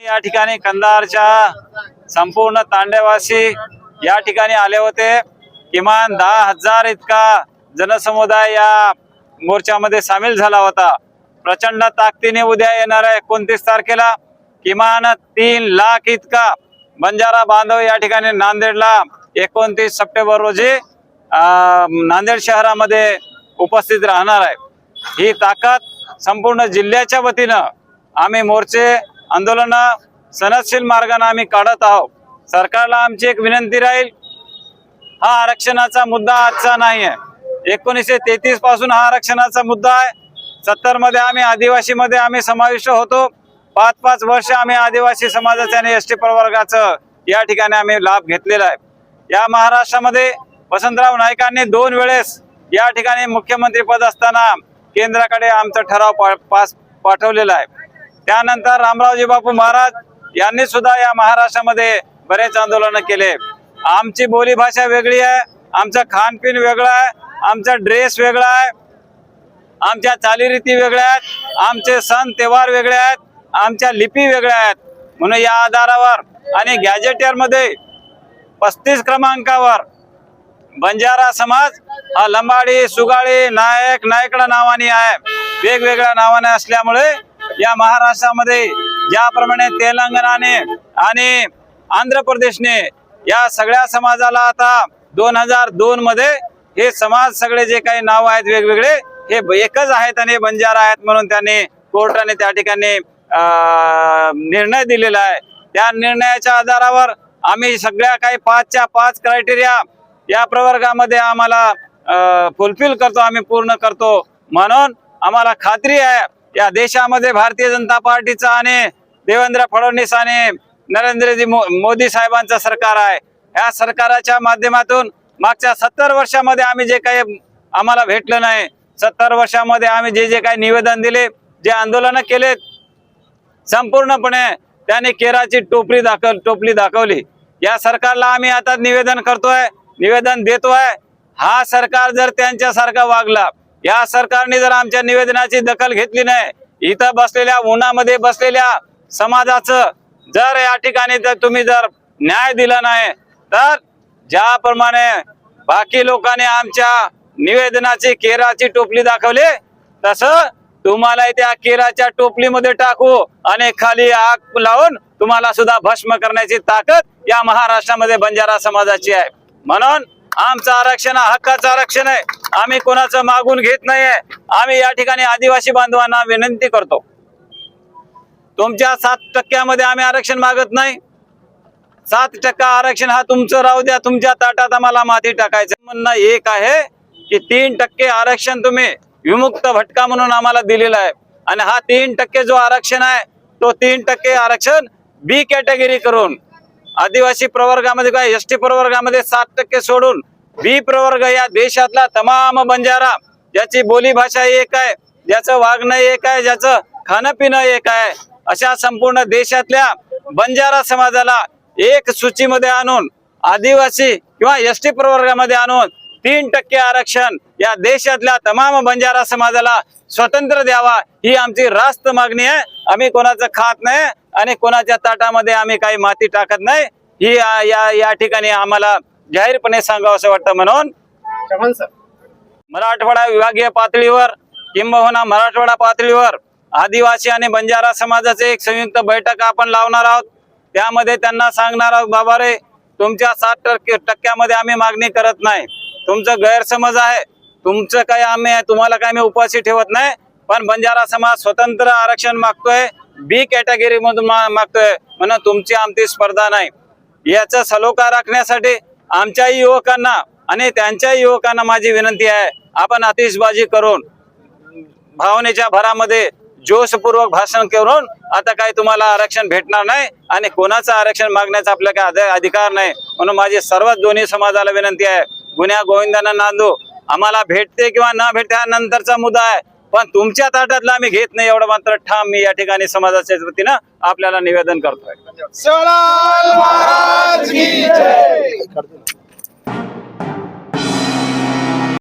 या ठिकाणी कंधारच्या संपूर्ण तांडेवासी या ठिकाणी आले होते. किमान दहा हजार इतका जनसमुदाय या मोर्चामध्ये सामील झाला होता. प्रचंड ताकदीने उद्या येणाऱ्या एकोणतीस तारखेला किमान तीन लाख इतका बंजारा बांधव या ठिकाणी नांदेडला एकोणतीस सप्टेंबर रोजी अं, नांदेड शहरामध्ये उपस्थित राहणार आहे. ही ताकद संपूर्ण जिल्ह्याच्या वतीनं आम्ही मोर्चे आंदोलन सनदशील मार्गाने आम्ही काढत आहोत. सरकारला आमची एक विनंती राहील हा आरक्षणाचा मुद्दा आजचा नाही आहे एकोणीसशे तेहतीसपासून हा आरक्षणाचा मुद्दा आहे. सत्तरमध्ये आम्ही आदिवासी मध्ये आम्ही समाविष्ट होतो. पाच पाच वर्ष आम्ही आदिवासी समाजाचे आणि एस टी प्रवर्गाचं या ठिकाणी आम्ही लाभ घेतलेला आहे. या महाराष्ट्रामध्ये वसंतराव नाईकांनी दोन वेळेस या ठिकाणी मुख्यमंत्री पद असताना केंद्राकडे आमचा ठराव पा- पास पाठवलेला आहे. त्यानंतर रामरावजी बापू महाराज यांनी सुद्धा या महाराष्ट्रामध्ये बरेच आंदोलन केले. आमची बोलीभाषा वेगळी आहे आमचं खानपिन वेगळं आहे आमचा ड्रेस वेगळा आहे आमच्या चालीरीती वेगळ्या आहेत आमचे सण त्योहार वेगळे आहेत आमच्या लिपी वेगळ्या आहेत. म्हणून या आधारावर आणि गॅजेटियरमध्ये पस्तीस क्रमांकावर बंजारा समाज हा लंबाडी सुगाळी नायक नायकडा नावाने आहे. वेगवेगळ्या नावाने असल्यामुळे या महाराष्ट्रामध्ये ज्याप्रमाणे तेलंगणाने आणि आंध्र प्रदेशने या सगळ्या समाजाला आता दोन हजार दोन मध्ये हे समाज सगळे जे काही नाव आहेत वेगवेगळे हे ब- एकच आहेत आणि बंजारा आहेत म्हणून त्यांनी कोर्टाने त्या ठिकाणी निर्णय दिलेला आहे. त्या निर्णयाच्या आधारावर आम्ही सगळ्या काही पाचच्या पाच क्रायटेरिया या प्रवर्गामध्ये आम्हाला फुलफिल करतो आम्ही पूर्ण करतो. म्हणून आम्हाला खात्री आहे या देशामध्ये भारतीय जनता पार्टीचा आणि देवेंद्र फडणवीस आणि नरेंद्रजी मो मोदी साहेबांचं सरकार आहे. या सरकाराच्या माध्यमातून मागच्या सत्तर वर्षामध्ये आम्ही जे काही आम्हाला भेटलं नाही सत्तर वर्षामध्ये आम्ही जे जे काही निवेदन दिले जे आंदोलनं केलेत संपूर्णपणे त्याने केराची टोपली दाखव टोपली दाखवली. या सरकारला आम्ही आता निवेदन करतोय निवेदन देतोय. हा सरकार जर त्यांच्यासारखा वागला या सरकारने जर आमच्या निवेदनाची दखल घेतली नाही इथं बसलेल्या उन्हामध्ये बसलेल्या समाजाचं जर या ठिकाणी जर तुम्ही जर न्याय दिला नाही तर ज्याप्रमाणे बाकी लोकांनी आमच्या निवेदनाची केराची टोपली दाखवली तसं तुम्हाला त्या केराच्या टोपलीमध्ये टाकू आणि खाली आग लावून तुम्हाला सुद्धा भस्म करण्याची ताकद या महाराष्ट्रामध्ये बंजारा समाजाची आहे. म्हणून आमचं आरक्षण हा हक्काचं आरक्षण आहे. आम्ही कोणाचं मागून घेत नाहीये. आम्ही या ठिकाणी आदिवासी बांधवांना विनंती करतो. तुमच्या सात टक्क्यामध्ये आम्ही आरक्षण मागत नाही. सात टक्का आरक्षण हा तुमचं राहू द्या. तुमच्या ताटात आम्हाला माती टाकायचं. म्हणणं एक आहे की तीन टक्के आरक्षण तुम्ही विमुक्त भटका म्हणून आम्हाला दिलेला आहे. आणि हा तीन टक्के जो आरक्षण आहे तो तीन टक्के आरक्षण बी कॅटेगरी करून आदिवासी प्रवर्गामध्ये काय एस टी प्रवर्गामध्ये सात टक्के सोडून बी प्रवर्ग या देशातला तमाम बंजारा ज्याची बोली भाषा एक आहे ज्याचं वागणं एक आहे ज्याचं खाणं पिणं एक आहे अशा संपूर्ण देशातल्या बंजारा समाजाला एक सूचीमध्ये आणून आदिवासी किंवा एस टी प्रवर्गामध्ये आणून तीन टक्के आरक्षण या देशातल्या तमाम बंजारा समाजाला स्वतंत्र द्यावा ही आमची रास्त मागणी आहे. आम्ही कोणाचं खात नाही आणि कोणाच्या ताटामध्ये आम्ही काही माती टाकत नाही ही या- ठिकाणी आम्हाला जाहीरपणे सांगावं असं वाटतं म्हणून. मराठवाडा विभागीय पातळीवर किंबहुना मराठवाडा पातळीवर आदिवासी आणि बंजारा समाजाचे एक संयुक्त बैठक आपण लावणार आहोत. त्यामध्ये त्यांना सांगणार आहोत बाबा रे तुमच्या सात टक्के टक्क्यामध्ये आम्ही मागणी करत नाही. तुमचं गैरसमज आहे. तुमचं काय आम्ही तुम्हाला काय आम्ही उपाशी ठेवत नाही. पण बंजारा समाज स्वतंत्र आरक्षण मागतोय. बी कॅटेगरी मधून मा- मागतोय. म्हणा तुमची आमची स्पर्धा नाही. याचा सलोखा राखण्यासाठी आमच्याही युवकांना आणि त्यांच्याही युवकांना माझी विनंती आहे आपण आतिषबाजी करून भावनेच्या भरामध्ये जोशपूर्वक भाषण करून आता काही तुम्हाला आरक्षण भेटणार नाही आणि कोणाचं आरक्षण मागण्याचा आपल्या काय अधिकार नाही. म्हणून माझी सर्वच दोन्ही समाजाला विनंती आहे. गुन्ह्या गोविंदांना नांदू. आम्हाला भेटते किंवा न भेटते हा नंतरचा मुद्दा आहे. पण तुमच्या ताटातला आम्ही घेत नाही एवढं मात्र ठाम मी या ठिकाणी समाजाच्या वतीनं आपल्याला निवेदन करतोय.